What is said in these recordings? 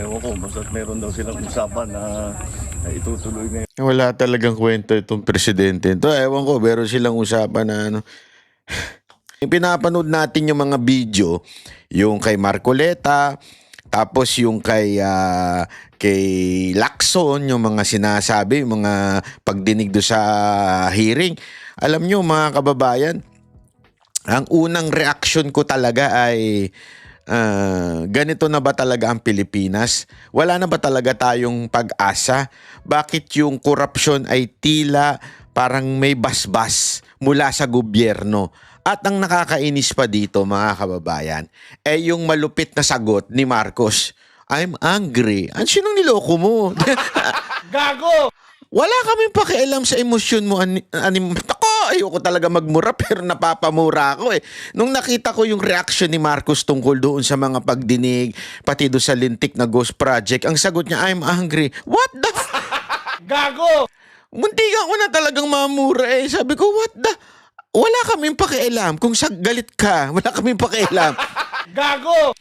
Ewan ko, basta meron daw silang usapan na, na itutuloy ngayon. Wala talagang kwento itong presidente. Ito, ewan ko, meron silang usapan na ano. Pinapanood natin yung mga video, yung kay Marcoleta, tapos yung kay ah, kay Lacson, yung mga sinasabi, yung mga pagdinig do sa hearing. Alam nyo mga kababayan, ang unang reaction ko talaga ay ah, ganito na ba talaga ang Pilipinas? Wala na ba talaga tayong pag-asa? Bakit yung korupsyon ay tila parang may basbas mula sa gobyerno? At ang nakakainis pa dito mga kababayan, eh yung malupit na sagot ni Marcos, I'm angry. Ano sinong niloko mo? Gago! Wala kaming pakialam sa emosyon mo. Ani, anim, ako, ayoko talaga magmura pero napapamura ako eh. Nung nakita ko yung reaction ni Marcos tungkol doon sa mga pagdinig, pati doon sa lintik na ghost project, ang sagot niya, I'm angry. What the f- Gago! Muntikan ko na talagang mamura eh. Sabi ko, what the... Wala kaming pakialam. Kung sa galit ka, wala kaming pakialam. Gago!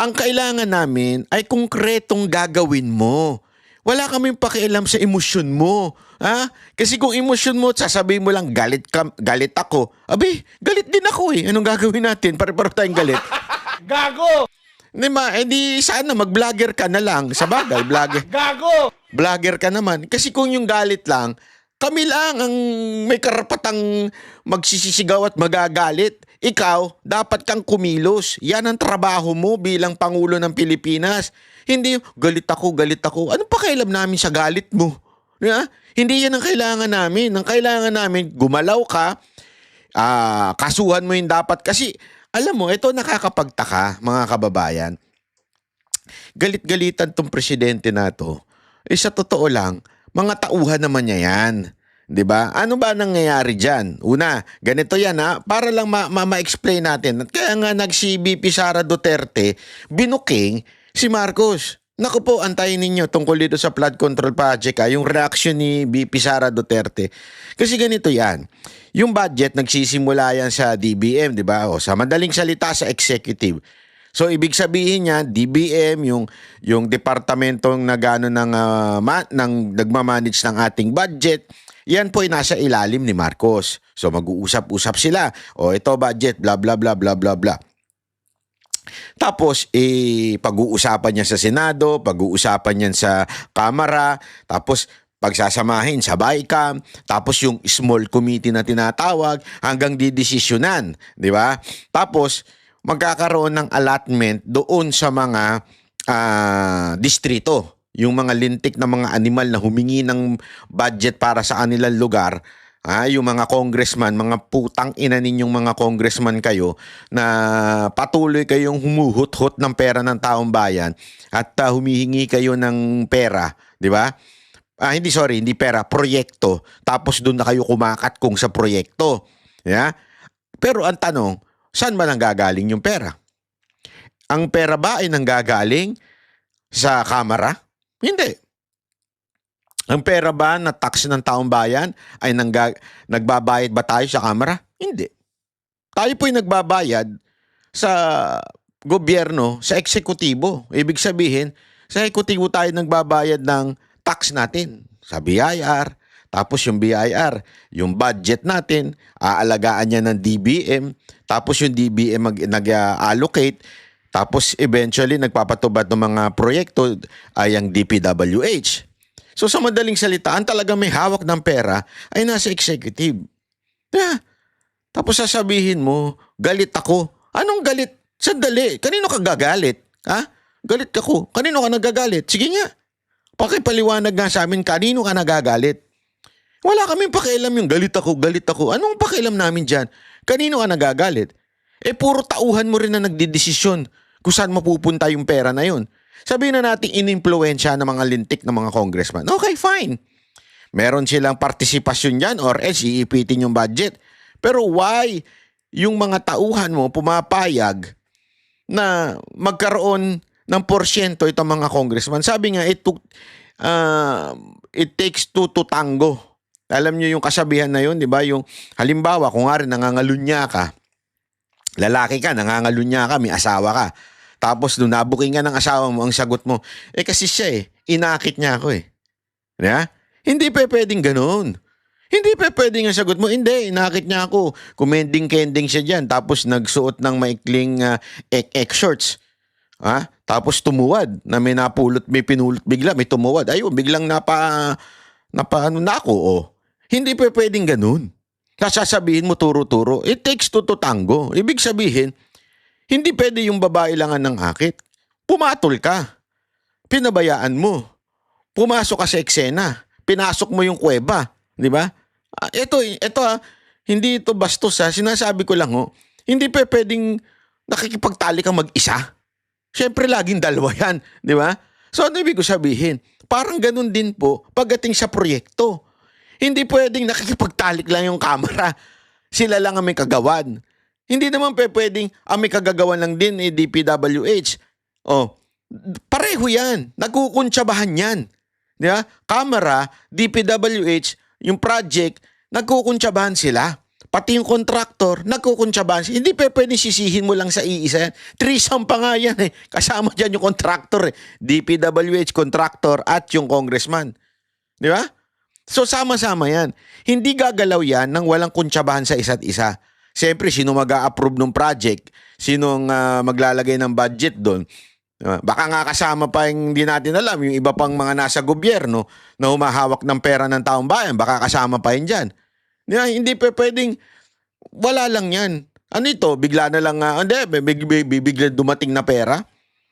Ang kailangan namin ay konkretong gagawin mo. Wala kaming pakialam sa emosyon mo. Ha? Kasi kung emosyon mo, sasabihin mo lang, galit, ka, galit ako. Abi, galit din ako eh. Anong gagawin natin? Pare-paro tayong galit. Gago! Di ba? Eh di sana mag-vlogger ka na lang. Sa bagay, vlogger. Gago! Vlogger ka naman. Kasi kung yung galit lang, kami lang ang may karapatang magsisisigaw at magagalit. Ikaw, dapat kang kumilos. Yan ang trabaho mo bilang Pangulo ng Pilipinas. Hindi, galit ako, galit ako. Anong pakialam namin sa galit mo? Yeah? Hindi yan ang kailangan namin. Ang kailangan namin, gumalaw ka, ah, kasuhan mo yung dapat. Kasi, alam mo, ito nakakapagtaka, mga kababayan. Galit-galitan tong presidente na to. Eh, sa totoo lang, mga tauhan naman niya yan. 'Di ba? Ano ba nangyayari diyan? Una, ganito 'yan ha, para lang ma- ma- ma-explain natin. At kaya nga nag si BP Sara Duterte binuking si Marcos. Naku po, antayin ninyo tungkol dito sa flood control project ha, yung reaction ni BP Sara Duterte. Kasi ganito yan. Yung budget, nagsisimula yan sa DBM, di ba? O, sa madaling salita sa executive. So ibig sabihin niya DBM yung yung departamentong nagano ng ah, ma, ng nagmamanage ng ating budget yan po ay nasa ilalim ni Marcos. So mag-uusap-usap sila. O ito budget bla bla bla bla bla bla. Tapos, eh, pag-uusapan niya sa Senado, pag-uusapan niya sa Kamara, tapos pagsasamahin sa BICAM, tapos yung small committee na tinatawag hanggang didesisyonan, di ba? Tapos, magkakaroon ng allotment doon sa mga ah, distrito. Yung mga lintik na mga animal na humingi ng budget para sa kanilang lugar, ah, yung mga congressman, mga putang ina ninyong mga congressman kayo na patuloy kayong humuhut-hut ng pera ng taong bayan at ah, humihingi kayo ng pera, di ba? Ah, hindi sorry, hindi pera, proyekto. Tapos doon na kayo kumakat kung sa proyekto. Yeah? Pero ang tanong, saan ba nanggagaling yung pera? Ang pera ba ay nanggagaling sa kamera? Hindi. Ang pera ba na tax ng taong bayan ay nangga, nagbabayad ba tayo sa kamera? Hindi. Tayo po'y nagbabayad sa gobyerno, sa eksekutibo. Ibig sabihin, sa eksekutibo tayo nagbabayad ng tax natin sa BIR. Tapos yung BIR, yung budget natin, aalagaan niya ng DBM. Tapos yung DBM nag-allocate. Tapos eventually nagpapatubad ng mga proyekto ay ang DPWH. So sa madaling salita, ang talaga may hawak ng pera ay nasa executive. Yeah. Tapos sasabihin mo, galit ako. Anong galit? Sandali, kanino ka gagalit? Ha? Galit ako. Kanino ka nagagalit? Sige nga. Pakipaliwanag nga sa amin, kanino ka nagagalit? Wala kaming pakialam yung galit ako, galit ako. Anong pakialam namin dyan? Kanino ka nagagalit? Eh, puro tauhan mo rin na nagdidesisyon kung saan mapupunta yung pera na yun. Sabihin na natin inimpluensya ng mga lintik ng mga congressman. Okay, fine. Meron silang partisipasyon dyan or else iipitin yung budget. Pero why yung mga tauhan mo pumapayag na magkaroon ng porsyento itong mga congressman? Sabi nga, it, took, uh, it takes two to tango. Alam niyo yung kasabihan na yun, di ba? Yung halimbawa, kung nga rin nangangalunya ka, lalaki ka, nangangalunya ka, may asawa ka. Tapos nung nabuking ka ng asawa mo, ang sagot mo, eh kasi siya eh, inakit niya ako eh. Yeah? Hindi pa pwedeng ganun. Hindi pa pwedeng ang sagot mo, hindi, inakit niya ako. Kumending-kending siya dyan. Tapos nagsuot ng maikling uh, ek-ek shorts. Ha? Tapos tumuwad na may napulot, may pinulot bigla, may tumuwad. Ayun, biglang napa, napa ano na ako, oh. Hindi pa pwedeng ganun. Kasasabihin mo turo-turo, it takes two to tango. Ibig sabihin, hindi pwede yung babae lang ang nangakit. Pumatol ka. Pinabayaan mo. Pumasok ka sa eksena. Pinasok mo yung kuweba. Di ba? Ah, ito, ito ah, hindi ito bastos ha. Sinasabi ko lang ho, hindi pa pwedeng nakikipagtali ka mag-isa. Siyempre, laging dalawa yan. Di ba? So, ano ibig ko sabihin? Parang ganun din po pagdating sa proyekto. Hindi pwedeng nakikipagtalik lang yung kamera. Sila lang ang may kagawan. Hindi naman pe pwedeng ang may kagagawan lang din eh, DPWH. Oh, pareho yan. Nagkukuntsabahan yan. Di ba? Camera, DPWH, yung project, nagkukuntsabahan sila. Pati yung contractor, nagkukuntsabahan sila. Hindi pa pwedeng sisihin mo lang sa iisa yan. Threesome pa nga yan eh. Kasama dyan yung contractor eh. DPWH, contractor, at yung congressman. Di ba? So sama-sama yan. Hindi gagalaw yan nang walang kuntsabahan sa isa't isa. Siyempre, sino mag approve ng project? Sinong ah, maglalagay ng budget doon? Ah, baka nga kasama pa yung hindi natin alam, yung iba pang mga nasa gobyerno na humahawak ng pera ng taong bayan, baka kasama pa yun dyan. Ba? Hindi pa pwedeng, wala lang yan. Ano ito, bigla na lang, ah, hindi, big, big, big- bigla dumating na pera,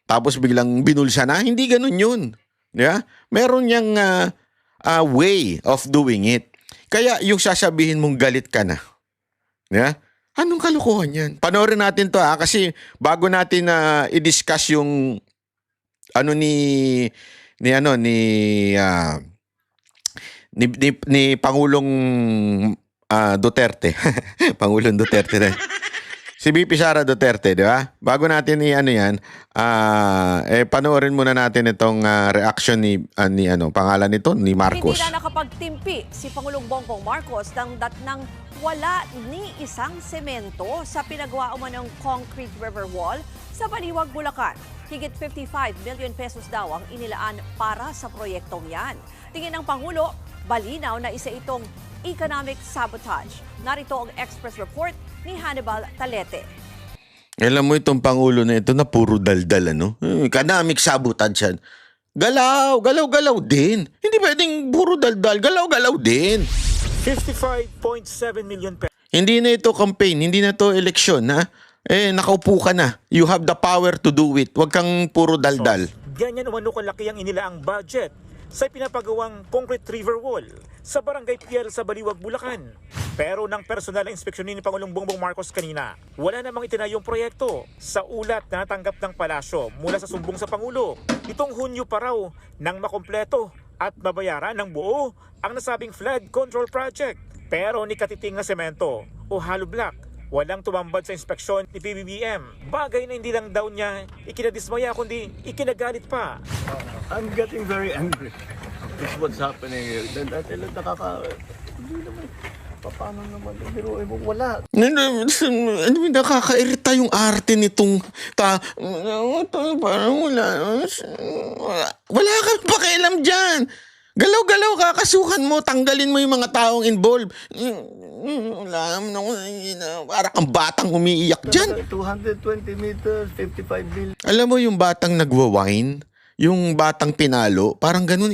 tapos biglang binulsa na, hindi ganun yun. Ba? Meron niyang ah, ah, way of doing it. Kaya yung sasabihin mong galit ka na, ba? Anong kalokohan yan? Panoorin natin to ha, kasi bago natin na i-discuss yung ano ni ni ano ni ah, ni, ni, ni Pangulong ah, Duterte. Pangulong Duterte na. Si BP Sara Duterte, di ba? Bago natin i ano yan, ah eh panoorin muna natin itong ah, reaction ni ah, ni ano, pangalan nito ni Marcos. Hindi na nakapagtimpi si Pangulong Bongbong Marcos ng dat ng wala ni isang semento sa pinagawa ng concrete river wall sa Baliwag, Bulacan. Higit 55 million pesos daw ang inilaan para sa proyektong yan. Tingin ng Pangulo, balinaw na isa itong economic sabotage. Narito ang Express Report ni Hannibal Talete. Alam mo itong pangulo na ito na puro daldal ano? Eh, Economic sabotage yan. Galaw, galaw-galaw din. Hindi pwedeng puro daldal, galaw-galaw din. 55.7 million pesos. Hindi na ito campaign, hindi na ito eleksyon, ha? Eh, nakaupo ka na. You have the power to do it. Huwag kang puro daldal. Ganyan umano kalaki ang inilaang budget sa pinapagawang concrete river wall sa Barangay Piel sa Baliwag, Bulacan. Pero ng personal na inspeksyon ni Pangulong Bongbong Marcos kanina, wala namang itinayong proyekto sa ulat na natanggap ng palasyo mula sa sumbong sa Pangulo. Itong Hunyo pa raw nang makompleto at mabayaran ng buo ang nasabing flood control project. Pero ni katiting na semento o hollow block Walang tumambad sa inspeksyon ni PBBM. Bagay na hindi lang daw niya ikinadismaya kundi ikinagalit pa. I'm getting very angry. This what's happening here. Then dati lang nakaka... Hindi naman. Pa- Paano naman? Pero eh, wala. Ano, ano, nakakairita yung arte nitong ta... Parang wala. Wala kang pakialam dyan. Galaw-galaw ka, kasuhan mo, tanggalin mo yung mga taong involved. Wala naman ako, para kang batang umiiyak dyan. 220 meters, 55 million. Alam mo yung batang nagwa-wine? Yung batang pinalo? Parang ganun.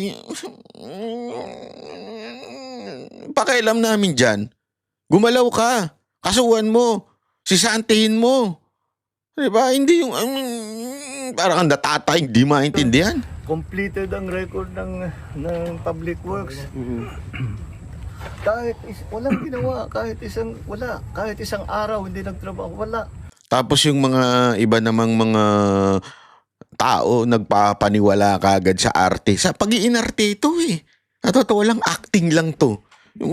Pakialam namin dyan. Gumalaw ka. Kasuhan mo. Sisantihin mo. Diba? Hindi yung... um, parang ang natatay, hindi maintindihan. Completed ang record ng ng Public Works. kahit is, walang ginawa, kahit isang wala, kahit isang araw hindi nagtrabaho, wala. Tapos yung mga iba namang mga tao nagpapaniwala kagad sa arte. Sa pag-iinarte ito eh. At totoo lang, acting lang to.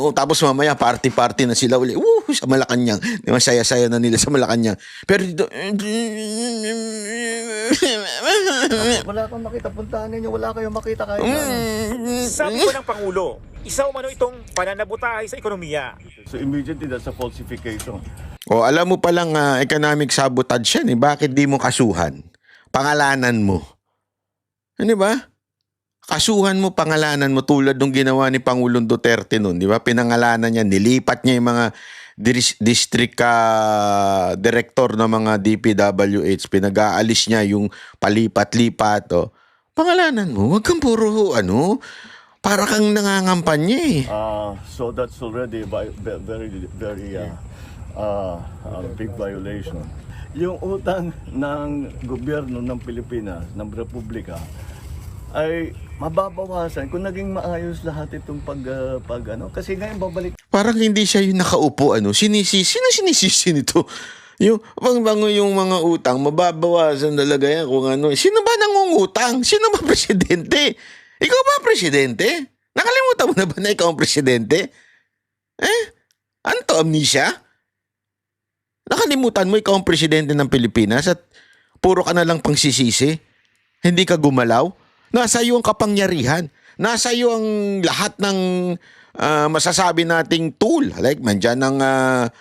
O, tapos mamaya party-party na sila uli. Woo, sa Malacanang. Di ba, saya-saya na nila sa Malacanang. Pero dito... Wala kang makita, puntahan ninyo, wala kayong makita kahit ano. Sabi ko ng Pangulo, Isa umano itong pananabutahe sa ekonomiya. So immediately that's a falsification. O alam mo palang ah, economic sabotage yan eh. Bakit di mo kasuhan? Pangalanan mo. Ano ba? Kasuhan mo, pangalanan mo tulad ng ginawa ni Pangulong Duterte noon, di ba? Pinangalanan niya, nilipat niya yung mga dis- district ah, director ng mga DPWH, pinag-aalis niya yung palipat-lipat. O. Pangalanan mo, wag kang puro ano, para kang nangangampanya eh. Uh, so that's already ve- very, very uh, uh, uh, big violation. Yung utang ng gobyerno ng Pilipinas, ng Republika, ay mababawasan kung naging maayos lahat itong pag, uh, pag ano. Kasi ngayon babalik Parang hindi siya yung nakaupo, ano, sinisi, sino sinisisi nito? Yung, pang bango yung mga utang, mababawasan talaga yan kung ano. Sino ba nangungutang? Sino ba presidente? Ikaw ba ang presidente? Nakalimutan mo na ba na ikaw ang presidente? Eh? Ano to, amnesia? Nakalimutan mo ikaw ang presidente ng Pilipinas at puro ka na lang pangsisisi? Hindi ka gumalaw? Nasa iyo ang kapangyarihan. Nasa iyo ang lahat ng ah, masasabi nating tool. Like, mandyan ang ah,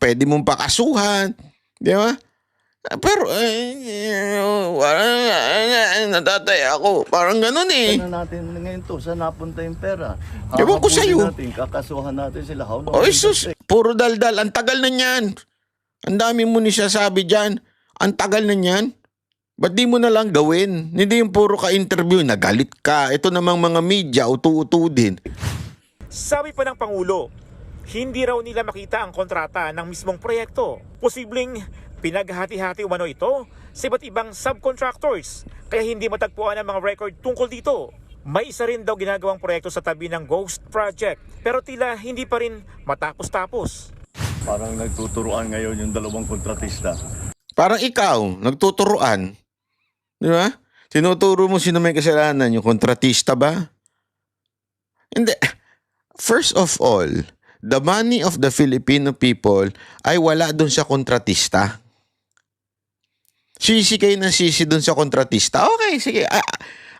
pwede mong pakasuhan. Di ba? Pero, eh, wala, eh, natatay ako. Parang ganun eh. na natin ngayon to, saan napunta yung pera? Ewan ko Hahabulin sa'yo. Natin, kakasuhan natin sila. How long O will sus, puro daldal. Ang tagal na niyan. Ang dami mo ni sabi dyan. Ang tagal na niyan. Ba't di mo na lang gawin? Hindi yung puro ka-interview, nagalit ka. Ito namang mga media, utu-utu din. Sabi pa ng Pangulo, hindi raw nila makita ang kontrata ng mismong proyekto. Posibleng pinaghati-hati umano ito sa iba't ibang subcontractors kaya hindi matagpuan ang mga record tungkol dito. May isa rin daw ginagawang proyekto sa tabi ng Ghost Project pero tila hindi pa rin matapos-tapos. Parang nagtuturuan ngayon yung dalawang kontratista. Parang ikaw, nagtuturuan. Di ba? Tinuturo mo sino may kasalanan, yung kontratista ba? Hindi. First of all, the money of the Filipino people ay wala doon sa kontratista. Sisi kayo ng sisi doon sa kontratista. Okay, sige. I,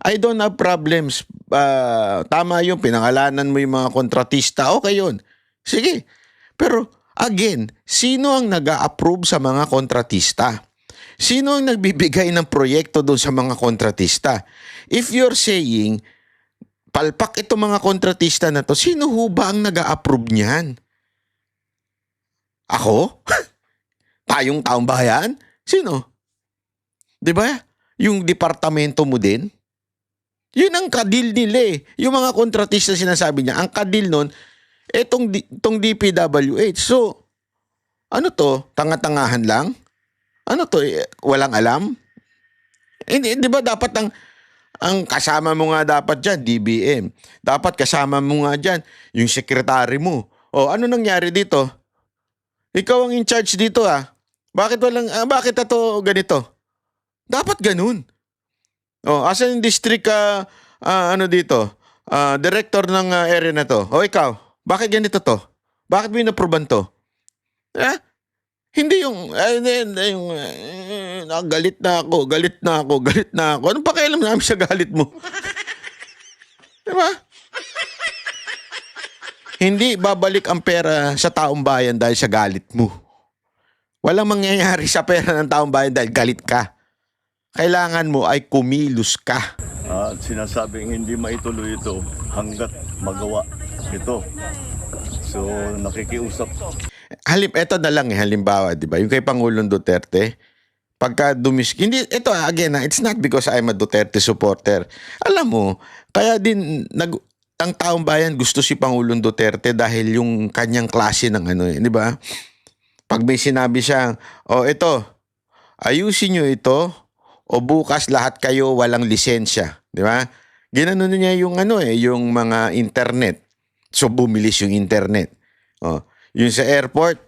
I don't have problems. Ah, tama yung pinangalanan mo yung mga kontratista. Okay yun. Sige. Pero again, sino ang nag approve sa mga kontratista? Sino ang nagbibigay ng proyekto doon sa mga kontratista? If you're saying, palpak itong mga kontratista na to, sino ho ba ang nag approve niyan? Ako? Tayong taong bayan? Sino? 'Di ba? Yung departamento mo din? Yun ang kadil nila eh. Yung mga kontratista sinasabi niya, ang kadil nun, etong, di- etong DPWH. So, ano to? Tanga-tangahan lang? Ano to? eh, Walang alam? Hindi, di ba dapat ang ang kasama mo nga dapat dyan, DBM. Dapat kasama mo nga dyan, yung sekretary mo. O, ano nangyari dito? Ikaw ang in charge dito ah. Bakit walang, ah, bakit ito ganito? Dapat ganun. O, asan yung district ah, ah, ano dito? Ah, director ng ah, area na to. O, ikaw, bakit ganito to? Bakit mo inaproban to? Eh? Hindi yung, eh, hindi yung, eh, galit na ako, galit na ako, galit na ako. Anong pakialam namin sa galit mo? Di ba? Hindi babalik ang pera sa taong bayan dahil sa galit mo. Walang mangyayari sa pera ng taong bayan dahil galit ka. Kailangan mo ay kumilos ka. At sinasabing hindi maituloy ito hanggat magawa ito. So nakikiusap Halim, eto na lang eh, halimbawa, di ba? Yung kay Pangulong Duterte, pagka dumis... Hindi, ito ah, again, ah, it's not because I'm a Duterte supporter. Alam mo, kaya din, nag, ang taong bayan gusto si Pangulong Duterte dahil yung kanyang klase ng ano eh, di ba? Pag may sinabi siya, oh ito, ayusin nyo ito, o bukas lahat kayo walang lisensya, di ba? Ginanon niya yung ano eh, yung mga internet. So bumilis yung internet. Oh, yung sa airport,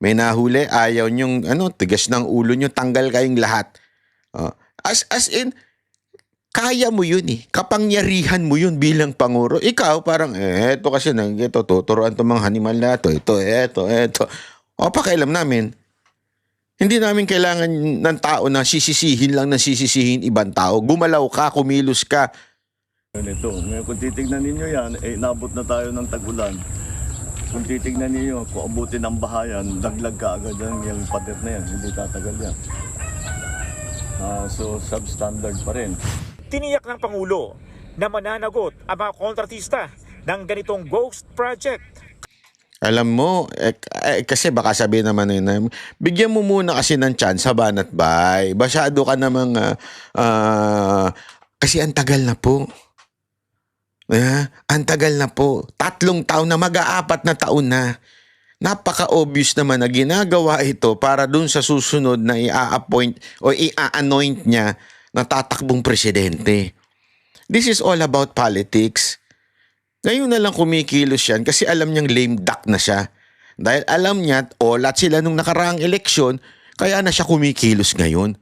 may nahuli, ayaw nyong, ano, tigas ng ulo nyo, tanggal kayong lahat. Oh. As, as in, kaya mo yun eh. Kapangyarihan mo yun bilang panguro. Ikaw, parang, eh, eto kasi, ito, tuturuan itong mga animal na to, ito, eto, eto. O, pakialam namin. Hindi namin kailangan ng tao na sisisihin lang na sisisihin ibang tao. Gumalaw ka, kumilos ka. Ito, ngayon kung titignan ninyo yan, eh, nabot na tayo ng tag-ulan. Kung titignan ninyo, kung abutin ng bahayan, daglag ka agad yan, yung pader na yan, hindi tatagal yan. Ah, so, substandard pa rin. Tiniyak ng Pangulo na mananagot ang mga kontratista ng ganitong ghost project. Alam mo, eh, eh, kasi baka sabihin naman yun, na, bigyan mo muna kasi ng chance sa banat bay. Masyado ka namang, ah, ah, kasi ang tagal na po. Eh, ang tagal na po. Tatlong taon na, mag-aapat na taon na. Napaka-obvious naman na ginagawa ito para dun sa susunod na i-appoint o i-anoint niya na tatakbong presidente. This is all about politics. Ngayon na lang kumikilos yan kasi alam niyang lame duck na siya. Dahil alam niya, olat sila nung nakaraang eleksyon, kaya na siya kumikilos ngayon.